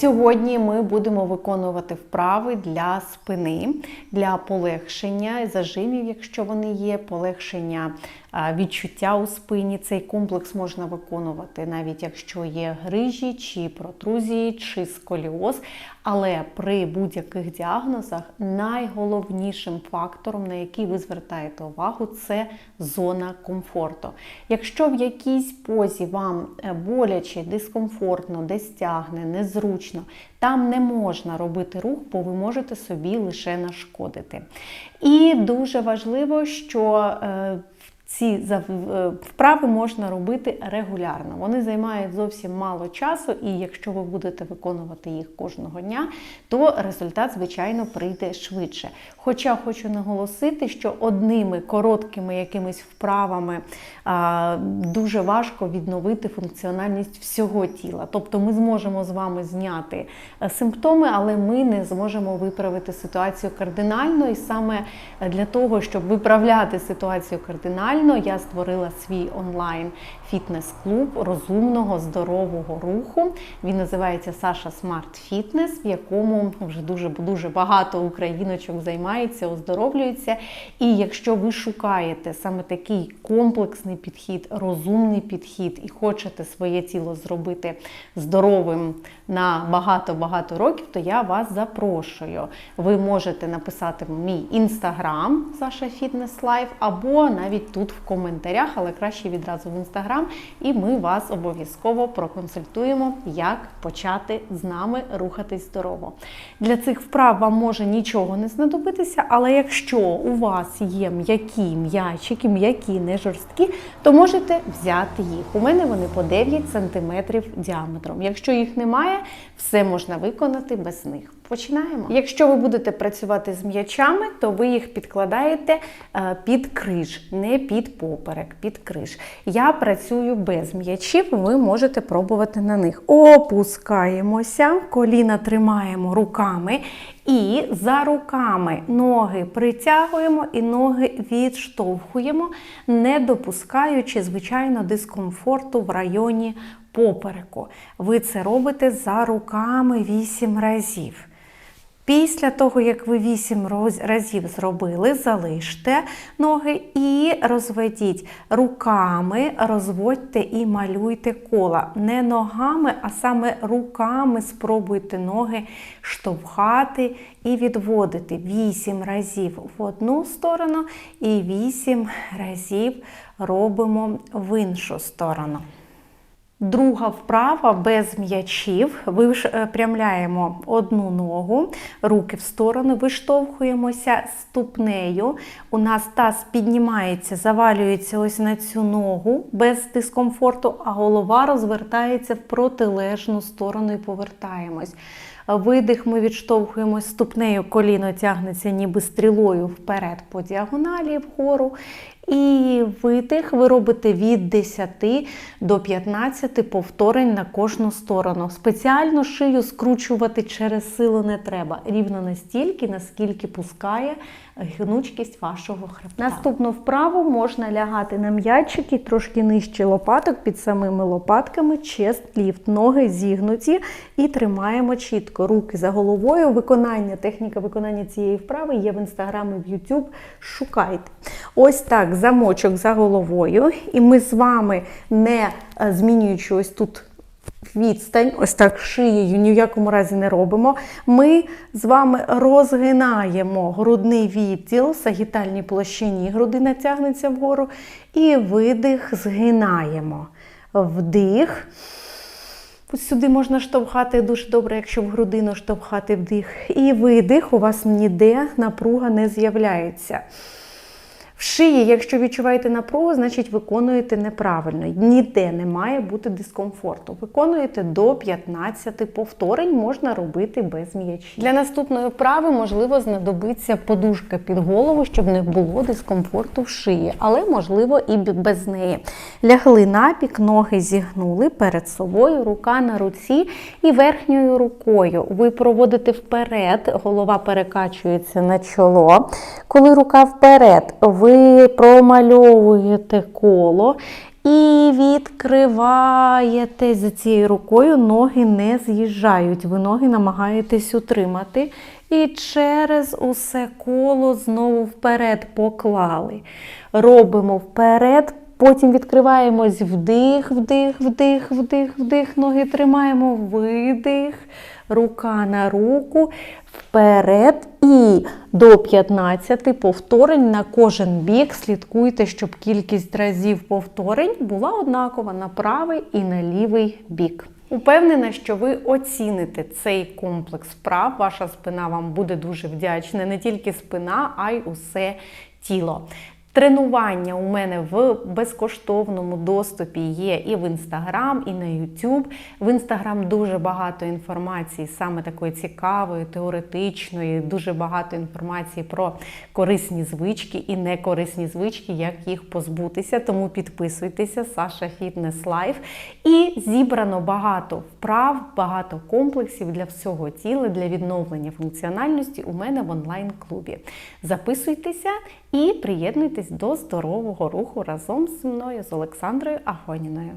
Сьогодні ми будемо виконувати вправи для спини, для полегшення зажимів, якщо вони є, полегшення відчуття у спині. Цей комплекс можна виконувати навіть якщо є грижі, чи протрузії, чи сколіоз. Але при будь-яких діагнозах найголовнішим фактором, на який ви звертаєте увагу, це зона комфорту. Якщо в якійсь позі вам е, боляче, дискомфортно, десь тягне, незручно, там не можна робити рух, бо ви можете собі лише нашкодити. І дуже важливо, що е, ці е, вправи можна робити регулярно. Вони займають зовсім мало часу, і якщо ви будете виконувати їх кожного дня, то результат, звичайно, прийде швидше. Хоча хочу наголосити, що одними короткими якимись вправами а, дуже важко відновити функціональність всього тіла. Тобто ми зможемо з вами зняти е, симптоми, але ми не зможемо виправити ситуацію кардинально. І саме для того, щоб виправляти ситуацію кардинально, я створила свій онлайн фітнес-клуб розумного здорового руху. Він називається Саша Смарт Фітнес, в якому вже дуже дуже багато україночок займається, оздоровлюється. І якщо ви шукаєте саме такий комплексний підхід, розумний підхід і хочете своє тіло зробити здоровим на багато-багато років, то я вас запрошую. Ви можете написати мій інстаграм Саша Фітнес Лайф, або навіть тут в коментарях, але краще відразу в інстаграм, і ми вас обов'язково проконсультуємо, як почати з нами рухатись здорово. Для цих вправ вам може нічого не знадобитися, але якщо у вас є м'які м'ячики, м'які, не жорсткі, то можете взяти їх. У мене вони по 9 см діаметром. Якщо їх немає, все можна виконати без них. Починаємо. Якщо ви будете працювати з м'ячами, то ви їх підкладаєте е, під криш, не під поперек, під криш. Я працюю без м'ячів, ви можете пробувати на них. Опускаємося, коліна тримаємо руками і за руками ноги притягуємо і ноги відштовхуємо, не допускаючи, звичайно, дискомфорту в районі попереку. Ви це робите за руками 8 разів. Після того, як ви 8 разів зробили, залиште ноги і розведіть руками, розводьте і малюйте кола. Не ногами, а саме руками спробуйте ноги штовхати і відводити 8 разів в одну сторону і 8 разів робимо в іншу сторону. Друга вправа без м'ячів. Випрямляємо одну ногу, руки в сторону, виштовхуємося ступнею. У нас таз піднімається, завалюється ось на цю ногу без дискомфорту, а голова розвертається в протилежну сторону і повертаємось. Видих ми відштовхуємось ступнею, коліно тягнеться ніби стрілою вперед по діагоналі вгору. І видих ви робите від 10 до 15 повторень на кожну сторону. Спеціально шию скручувати через силу не треба. Рівно настільки, наскільки пускає гнучкість вашого хребта. Наступну вправу можна лягати на м'ячики трошки нижче лопаток, під самими лопатками, чест ліфт. Ноги зігнуті і тримаємо чітко. Руки за головою. Виконання, техніка виконання цієї вправи є в інстаграм і в YouTube. Шукайте. Ось так, замочок за головою. І ми з вами, не е, змінюючи ось тут відстань, ось так шиєю ні в якому разі не робимо. Ми з вами розгинаємо грудний відділ, сагітальній площині грудина тягнеться вгору. І видих згинаємо. Вдих. Ось сюди можна штовхати дуже добре, якщо в грудину штовхати вдих. І видих, у вас ніде напруга не з'являється. В шиї, якщо відчуваєте напругу, значить виконуєте неправильно. Ніде не має бути дискомфорту. Виконуєте до 15 повторень, можна робити без м'ячів. Для наступної вправи, можливо, знадобиться подушка під голову, щоб не було дискомфорту в шиї, але можливо і без неї. Лягли напік, ноги зігнули перед собою, рука на руці і верхньою рукою. Ви проводите вперед, голова перекачується на чоло. Коли рука вперед, ви промальовуєте коло І відкриваєте за цією рукою, ноги не з'їжджають. Ви ноги намагаєтесь утримати. І через усе коло знову вперед поклали. Робимо вперед, потім відкриваємось вдих, вдих, вдих, вдих, вдих. Ноги тримаємо, видих, рука на руку, вперед. І до 15 повторень на кожен бік. Слідкуйте, щоб кількість разів повторень була однакова на правий і на лівий бік. Упевнена, що ви оціните цей комплекс вправ. Ваша спина вам буде дуже вдячна. Не тільки спина, а й усе тіло. Тренування у мене в безкоштовному доступі є і в Інстаграм, і на Ютуб. В Інстаграм дуже багато інформації, саме такої цікавої, теоретичної, дуже багато інформації про корисні звички і некорисні звички, як їх позбутися. Тому підписуйтеся, Саша Фітнес Лайф. І зібрано багато вправ, багато комплексів для всього тіла, для відновлення функціональності у мене в онлайн-клубі. Записуйтеся і приєднуйтесь до здорового руху разом зі мною з Олександрою Агоніною.